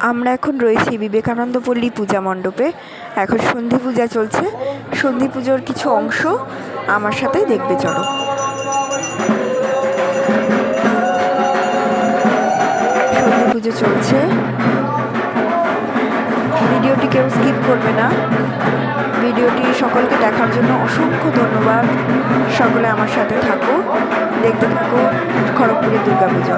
আমরা এখন রয়েছি বিবেকানন্দ পল্লী পূজা মণ্ডপে। এখন সন্ধি পূজা চলছে। সন্ধি পুজোর কিছু অংশ আমার সাথে দেখবে, চলো। সন্ধি পুজো চলছে। ভিডিওটি কেউ স্কিপ করবে না। ভিডিওটি সকলকে দেখার জন্য অসংখ্য ধন্যবাদ। সকলে আমার সাথে থাকো। দেখতে থাকো। খড়গপুরের দুর্গাপূজা।